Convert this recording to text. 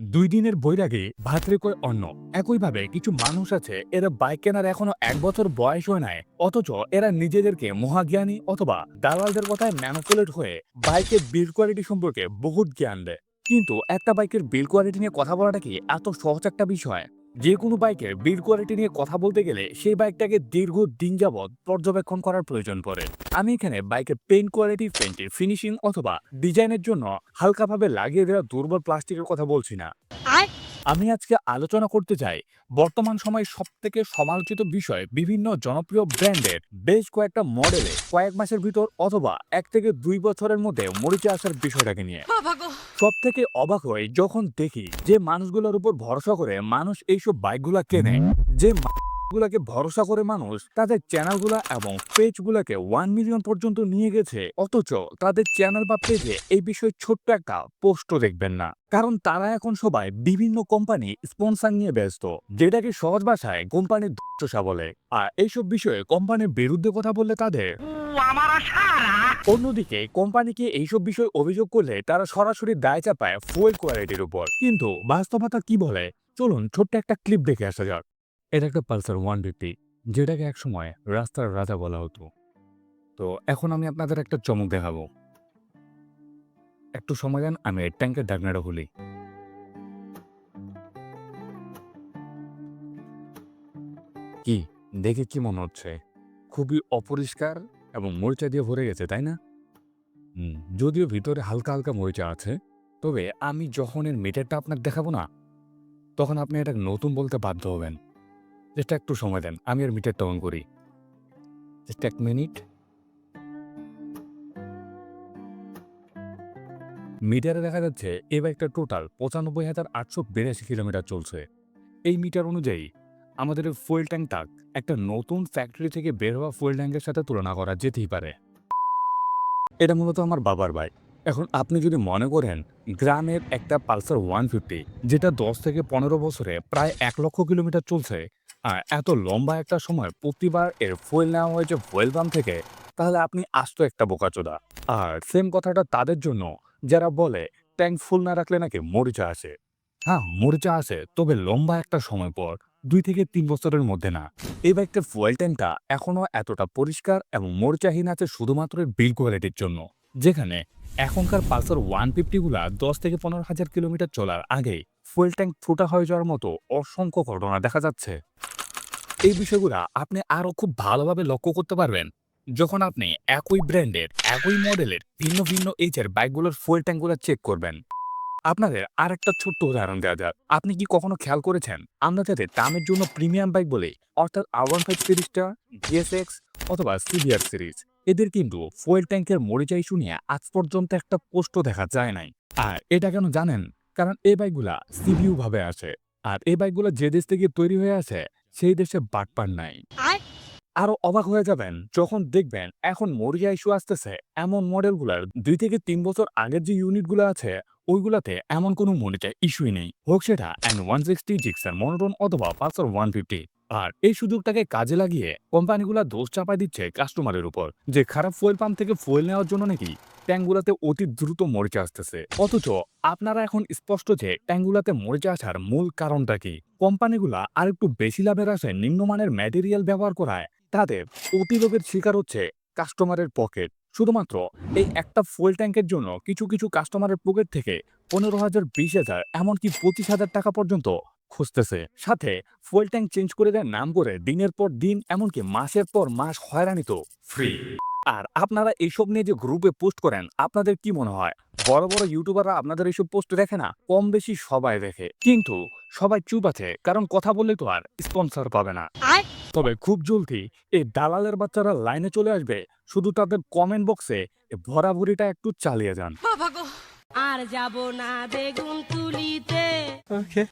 দুই দিনের বৈরাগে ভাতরে কয় অন্য। একইভাবে কিছু মানুষ আছে, এরা বাইক কেনার এখনও এক বছর বয়স হয় নাই, অথচ এরা নিজেদেরকে মহাজ্ঞানী অথবা দালালদের কথায় ম্যানুপুলেট হয়ে বাইকের বিল্ড কোয়ালিটি সম্পর্কে বহুত জ্ঞান দেয়। কিন্তু একটা বাইকের বিল্ড কোয়ালিটি নিয়ে কথা বলাটা কি এত সহজ একটা বিষয়? যে কোনো বাইকের বিল্ড কোয়ালিটি নিয়ে কথা বলতে গেলে সেই বাইকটাকে দীর্ঘ দিন যাবৎ পর্যবেক্ষণ করার প্রয়োজন পড়ে। আমি এখানে বাইকের পেন্ট কোয়ালিটি পেন্টের ফিনিশিং অথবা ডিজাইনের জন্য হালকাভাবে লাগিয়ে দেওয়া দুর্বল প্লাস্টিকের কথা বলছি না। আমি আজকে আলোচনা করতে চাই বর্তমান সময়ে সব থেকে সমালোচিত বিষয় বিভিন্ন জনপ্রিয় ব্র্যান্ডের। বেশ কয়েকটা মডেলে কয়েক মাসের ভিতর অথবা এক থেকে দুই বছরের মধ্যে মরিচে আসার বিষয়টাকে নিয়ে। সব থেকে অবাক হই যখন দেখি যে মানুষগুলোর উপর ভরসা করে মানুষ এইসব বাইকগুলা কেনে। যে গুলাকে ভরসা করে মানুষ তাদের চ্যানেলগুলা এবং পেজগুলোকে ওয়ান মিলিয়ন পর্যন্ত নিয়ে গেছে। অথচ তাদের চ্যানেল বা পেজে এই বিষয়ে ছোট্ট একটা পোস্টও দেখবেন না। কারণ তারা এখন সবাই বিভিন্ন কোম্পানি স্পন্সর নিয়ে ব্যস্ত যেটাকে সহজ ভাষায় কোম্পানির ধর্ষা বলে। আর এইসব বিষয়ে কোম্পানির বিরুদ্ধে কথা বললে তাদের অন্যদিকে কোম্পানিকে এইসব বিষয় অভিযোগ করলে তারা সরাসরি দায় চাপায় ফুয়েল কোয়ালিটির উপর। কিন্তু বাস্তবতা কি বলে? চলুন ছোট্ট একটা ক্লিপ দেখে আসা যাক। এটা একটা পালসার ওয়ান ফিফটি, যেটাকে একসময় রাস্তার রাজা বলা হতো। তো এখন আমি আপনাদের একটা চমক দেখাবো। একটু সময় দেন, আমি এই ট্যাঙ্কের ঢাকনাটা খুলি। কি, দেখে কি মনে হচ্ছে? খুবই অপরিষ্কার এবং মরিচা দিয়ে ভরে গেছে, তাই না? যদিও ভিতরে হালকা হালকা মরিচা আছে, তবে আমি যখন এর মিটারটা আপনার দেখাবো না, তখন আপনি এটা নতুন বলতে বাধ্য হবেন। জাস্ট একটু সময় দেন, আমি এর মিটারটা অন করি। জাস্ট এক মিনিট মিটারে দেখা যাচ্ছে এ বাইকটা টোটাল পঁচানব্বই হাজার আটশো বিরাশি কিলোমিটার চলছে। এই মিটার অনুযায়ী, আমাদের ফুয়েল ট্যাঙ্কটা একটা নতুন ফ্যাক্টরি থেকে বের হওয়া ফুয়েল ট্যাঙ্কের সাথে তুলনা করা যেতেই পারে। এটা মূলত আমার বাবার বাইক এখন আপনি যদি মনে করেন, গ্রামের একটা পালসার ওয়ান ফিফটি, যেটা দশ থেকে পনেরো বছরে প্রায় এক লক্ষ কিলোমিটার চলছে আর এত লম্বা একটা সময় প্রতিবার এর ফুয়েল নেওয়া হয়েছে ফুয়েল পাম্প থেকে, তাহলে আপনি আস্ত একটা বোকাচোদা। আর সেম কথাটা তাদের জন্য, যারা বলে ট্যাঙ্ক ফুল না রাখলে নাকি মরিচা আসে। হ্যাঁ মরিচা আসে, তবে লম্বা একটা সময় পর, দুই থেকে তিন বছরের মধ্যে না। এই বাইকটার ফুয়েল ট্যাঙ্কটা এখনও এতটা পরিষ্কার এবং মরিচাহীন আছে শুধুমাত্র বিল কোয়ালিটির জন্য। যেখানে এখনকার পালসার ওয়ান ফিফটিগুলা দশ থেকে পনেরো হাজার কিলোমিটার চলার আগেই ফুয়েল ট্যাঙ্ক ফুটা হয়ে যাওয়ার মতো অসংখ্য ঘটনা দেখা যাচ্ছে। এই বিষয়গুলা আপনি আরও খুব ভালোভাবে লক্ষ্য করতে পারবেন। যখন আপনি একই ব্র্যান্ডের, একই মডেলের ভিন্ন ভিন্ন এইচের বাইকগুলোর ফুয়েল ট্যাঙ্কগুলো চেক করবেন। আপনাদের আর একটা ছোট্ট উদাহরণ দেওয়া যাক। আপনি কি কখনো খেয়াল করেছেন আমরা যাদের দামের জন্য প্রিমিয়াম বাইক বলি, অর্থাৎ আর ওয়ান ফাইভ সিরিজটা জিএসএক্স অথবা সিবিআর সিরিজ, এদের কিন্তু ফুয়েল ট্যাঙ্কের মরিচা ইস্যু নিয়ে আজ পর্যন্ত একটা পোস্টও দেখা যায় নাই। আর এটা কেন জানেন? কারণ এই বাইকগুলা সিবিউ ভাবে আসে আর এই বাইকগুলো যে দেশ থেকে তৈরি হয়ে আছে সেই দেশে বাটপার নাই। আরও অবাক হয়ে যাবেন যখন দেখবেন এখন মরিয়া ইস্যু আসতেছে এমন মডেলগুলার দুই থেকে তিন বছর আগের যে ইউনিটগুলো আছে ওইগুলাতে এমন কোনো মনিটার ইস্যুই নেই। হোক সেটা N one sixty Gixxer monotone অথবা পালসার ওয়ান ফিফটি আর এই সুযোগটাকে কাজে লাগিয়ে কোম্পানিগুলো দোষ চাপাই দিচ্ছে কাস্টমারের উপর। যে খারাপ ফুয়েল পাম্প থেকে ফুয়েল নেওয়ার জন্য নাকি ট্যাঙ্কগুলাতে অতি দ্রুত মরিচা আসতেছে। অথচ আপনারা এখন স্পষ্ট যে ট্যাঙ্কগুলাতে মরিচা আসার মূল কারণটা কি? কোম্পানিগুলা আরেকটু বেশি লাভের আশায় নিম্নমানের ম্যাটেরিয়াল ব্যবহার করায় তাদের অতিলোভের শিকার হচ্ছে কাস্টমারের পকেট। শুধুমাত্র এই একটা ফুয়েল ট্যাঙ্কের জন্য কিছু কিছু কাস্টমারের পকেট থেকে পনেরো হাজার, বিশ হাজার, এমনকি পঁচিশ হাজার টাকা পর্যন্ত খুঁজতেছে। সাথে ফুয়েল ট্যাঙ্ক চেঞ্জ করে দেয় নাম করে দিনের পর দিন এমনকি মাসের পর মাস হয়রানি তো ফ্রি আর আপনারা এইসব নিয়ে যে গ্রুপে পোস্ট করেন আপনাদের কি মনে হয়? বড় বড় ইউটিউবাররা আপনাদের এইসব পোস্ট দেখে না? কম বেশি সবাই দেখে। কিন্তু সবাই চুপ আছে কারণ কথা বললে তো আর স্পন্সর পাবে না। তবে খুব জলদি এই দালালের বাচ্চারা লাইনে চলে আসবে। শুধু তাদের কমেন্ট বক্সে ভরাভরিটা একটু চালিয়ে যান। আর যাব না বেগুন তুলিতে। Okay.